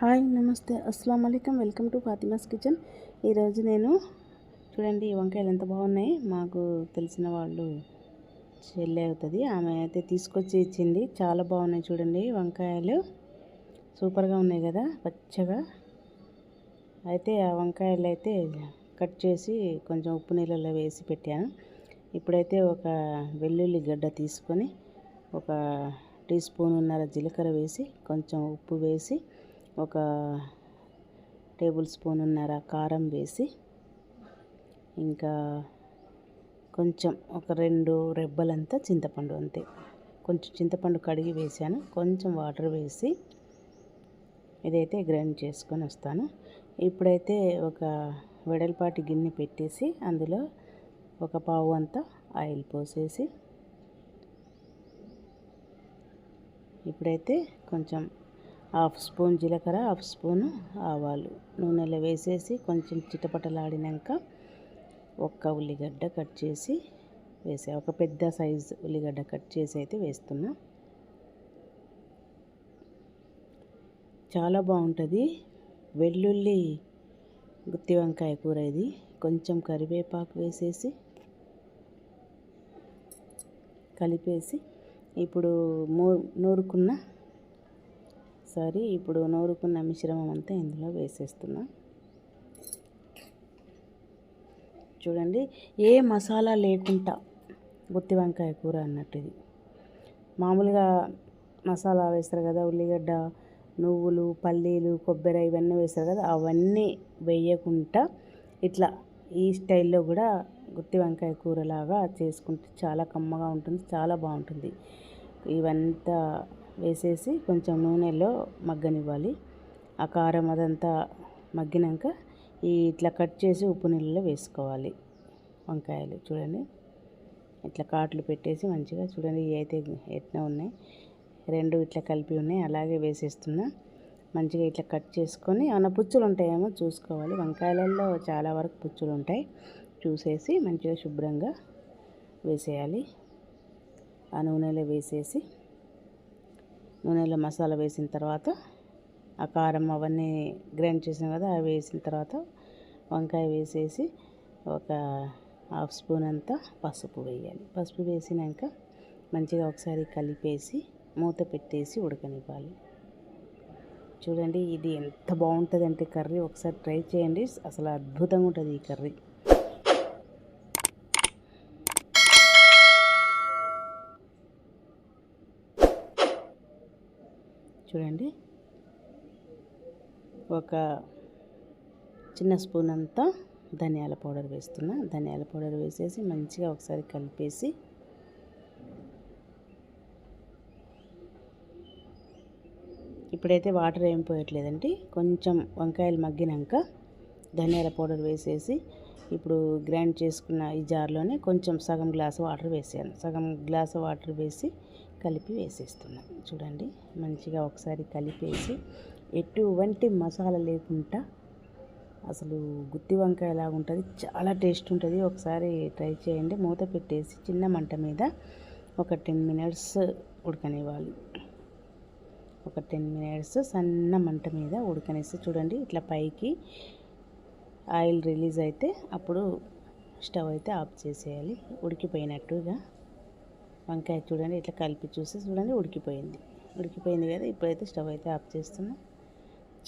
Hi నమస్తే. అస్సలం అయికం వెల్కమ్ టు ఫాతిమాస్ కిచెన్. ఈరోజు నేను చూడండి ఈ వంకాయలు ఎంత బాగున్నాయి. మాకు తెలిసిన వాళ్ళు చెల్లి అవుతుంది. ఆమె అయితే తీసుకొచ్చి ఇచ్చింది. చాలా బాగున్నాయి చూడండి వంకాయలు. సూపర్గా ఉన్నాయి కదా పచ్చగా. అయితే ఆ వంకాయలు అయితే కట్ చేసి కొంచెం ఉప్పు నీళ్ళలో వేసి పెట్టాను. ఇప్పుడైతే ఒక వెల్లుల్లి గడ్డ తీసుకొని ఒక టీ స్పూన్ ఉన్నర జీలకర్ర వేసి కొంచెం ఉప్పు వేసి ఒక టేబుల్ స్పూన్ ఉన్నర కారం వేసి ఇంకా కొంచెం ఒక రెండు రెబ్బలంతా చింతపండు అంతే. కొంచెం చింతపండు కడిగి వేసాను. కొంచెం వాటర్ వేసి ఇదైతే గ్రైండ్ చేసుకొని వస్తాను. ఇప్పుడైతే ఒక వెడల్పాటి గిన్నె పెట్టేసి అందులో ఒక పావు అంతా ఆయిల్ పోసేసి ఇప్పుడైతే కొంచెం హాఫ్ స్పూన్ జీలకర్ర హాఫ్ స్పూన్ ఆవాలు. నూనెలో వేసేసి కొంచెం చిటపటలాడినాక ఒక్క ఉల్లిగడ్డ కట్ చేసి వేసా ఒక పెద్ద సైజు ఉల్లిగడ్డ కట్ చేసి అయితే వేస్తున్నా. చాలా బాగుంటుంది. వెల్లుల్లి గుత్తి వంకాయ కూర ఇది. కొంచెం కరివేపాకు వేసేసి కలిపేసి ఇప్పుడు మూ నూరుకున్న ఒకసారి ఇప్పుడు నూరుకున్న మిశ్రమం అంతా ఇందులో వేసేస్తున్నా. చూడండి ఏ మసాలా లేకుండా గుత్తి వంకాయ కూర అన్నట్టు ఇది మామూలుగా మసాలా వేస్తారు కదా ఉల్లిగడ్డ నువ్వులు పల్లీలు కొబ్బరి ఇవన్నీ వేస్తారు కదా అవన్నీ వేయకుండా ఇట్లా ఈ స్టైల్లో కూడా గుత్తి వంకాయ కూరలాగా చేసుకుంటే చాలా కమ్మగా ఉంటుంది చాలా బాగుంటుంది. ఇవంతా వేసేసి కొంచెం నూనెలో మగ్గనివ్వాలి. ఆ కారం అదంతా మగ్గినాక ఈ ఇట్లా కట్ చేసి ఉప్పు నీళ్ళలో వేసుకోవాలి. వంకాయలు చూడండి. ఇట్లా కాట్లు పెట్టేసి మంచిగా చూడండి ఇవి అయితే ఎట్లా ఉన్నాయి. రెండు ఇట్లా కలిపి ఉన్నాయి. అలాగే వేసేస్తున్నా. మంచిగా ఇట్లా కట్ చేసుకొని ఏమైనా పుచ్చులు ఉంటాయేమో చూసుకోవాలి. వంకాయలలో చాలా వరకు పుచ్చులు ఉంటాయి. చూసేసి మంచిగా శుభ్రంగా వేసేయాలి. ఆ నూనెలో వేసేసి నూనెలో మసాలా వేసిన తర్వాత ఆ కారం అవన్నీ గ్రైండ్ చేసాం కదా అవి వేసిన తర్వాత వంకాయ వేసేసి ఒక హాఫ్ స్పూన్ అంతా పసుపు వేయాలి. పసుపు వేసినాక మంచిగా ఒకసారి కలిపేసి మూత పెట్టేసి ఉడకనివ్వాలి. చూడండి ఇది ఎంత బాగుంటుంది అంటే కర్రీ. ఒకసారి ట్రై చేయండి. అసలు అద్భుతంగా ఉంటుంది ఈ కర్రీ. చూడండి. ఒక చిన్న స్పూన్ అంతా ధనియాల పౌడర్ వేస్తున్నా. ధనియాల పౌడర్ వేసేసి మంచిగా ఒకసారి కలిపేసి ఇప్పుడైతే వాటర్ ఏం పోయట్లేదండి. కొంచెం వంకాయలు మగ్గినాక ధనియాల పౌడర్ వేసేసి ఇప్పుడు గ్రైండ్ చేసుకున్న ఈ జార్లోనే కొంచెం సగం గ్లాసు వాటర్ వేసాను సగం గ్లాసు వాటర్ వేసి కలిపి వేసేస్తున్నాం. చూడండి మంచిగా ఒకసారి కలిపేసి ఎటువంటి మసాలా లేకుండా అసలు గుత్తి వంకాయలాగా ఉంటుంది చాలా టేస్ట్ ఉంటుంది. ఒకసారి ట్రై చేయండి. మూత పెట్టేసి చిన్న మంట మీద ఒక టెన్ మినిట్స్ ఉడకనివ్వాలి. ఒక టెన్ మినిట్స్ సన్న మంట మీద ఉడకనేసి చూడండి ఇట్లా పైకి ఆయిల్ రిలీజ్ అయితే అప్పుడు స్టవ్ అయితే ఆఫ్ చేసేయాలి. ఉడికిపోయినట్టుగా వంకాయ చూడండి ఇట్లా కలిపి చూసి చూడండి ఉడికిపోయింది. ఉడికిపోయింది కదా ఇప్పుడైతే స్టవ్ అయితే ఆఫ్ చేస్తున్నా.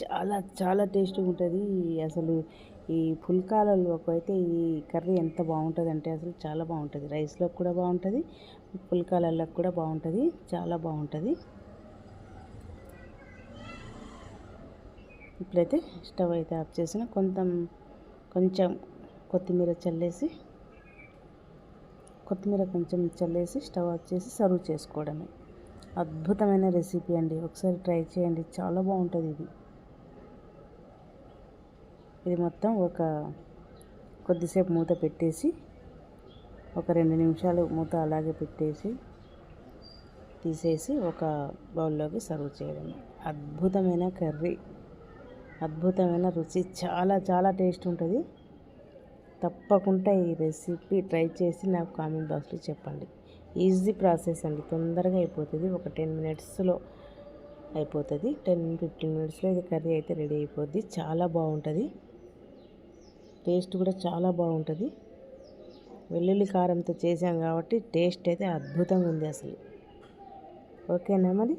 చాలా చాలా టేస్ట్గా ఉంటుంది. అసలు ఈ పుల్కాలలోకి అయితే ఈ కర్రీ ఎంత బాగుంటుంది అంటే అసలు చాలా బాగుంటుంది. రైస్లో కూడా బాగుంటుంది పుల్కాలలో కూడా బాగుంటుంది చాలా బాగుంటుంది. ఇప్పుడైతే స్టవ్ అయితే ఆఫ్ చేసిన కొంత కొంచెం కొత్తిమీర చల్లేసి కొత్తిమీర కొంచెం చల్లేసి స్టవ్ ఆఫ్ చేసి సర్వ్ చేసుకోవడమే. అద్భుతమైన రెసిపీ అండి. ఒకసారి ట్రై చేయండి. చాలా బాగుంటుంది ఇది. ఇది మొత్తం ఒక కొద్దిసేపు మూత పెట్టేసి ఒక రెండు నిమిషాలు మూత అలాగే పెట్టేసి తీసేసి ఒక బౌల్లోకి సర్వ్ చేయడం అద్భుతమైన కర్రీ. అద్భుతమైన రుచి. చాలా చాలా టేస్ట్ ఉంటుంది. తప్పకుండా ఈ రెసిపీ ట్రై చేసి నాకు కామెంట్ బాక్స్లో చెప్పండి. ఈజీ ప్రాసెస్ అండి. తొందరగా అయిపోతుంది. ఒక టెన్ మినిట్స్లో అయిపోతుంది. టెన్ ఫిఫ్టీన్ మినిట్స్లో ఇది కర్రీ అయితే రెడీ అయిపోద్ది. చాలా బాగుంటుంది. టేస్ట్ కూడా చాలా బాగుంటుంది. వెల్లుల్లి కారంతో చేసాం కాబట్టి టేస్ట్ అయితే అద్భుతంగా ఉంది అసలు. ఓకేనా మరి?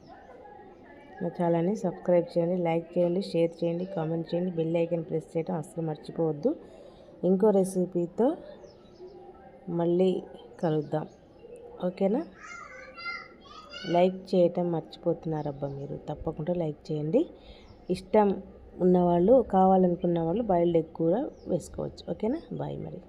నా ఛానల్ని సబ్స్క్రైబ్ చేయండి లైక్ చేయండి షేర్ చేయండి కామెంట్ చేయండి. బెల్ ఐకన్ ప్రెస్ చేయడం అస్సలు మర్చిపోవద్దు. ఇంకో రెసిపీతో మళ్ళీ కలుద్దాం. ఓకేనా? లైక్ చేయటం మర్చిపోతున్నారబ్బా మీరు. తప్పకుండా లైక్ చేయండి. ఇష్టం ఉన్నవాళ్ళు కావాలనుకున్న వాళ్ళు బాయిల్డ్ ఎగ్ కూర వేసుకోవచ్చు. ఓకేనా? బాయ్ మరి.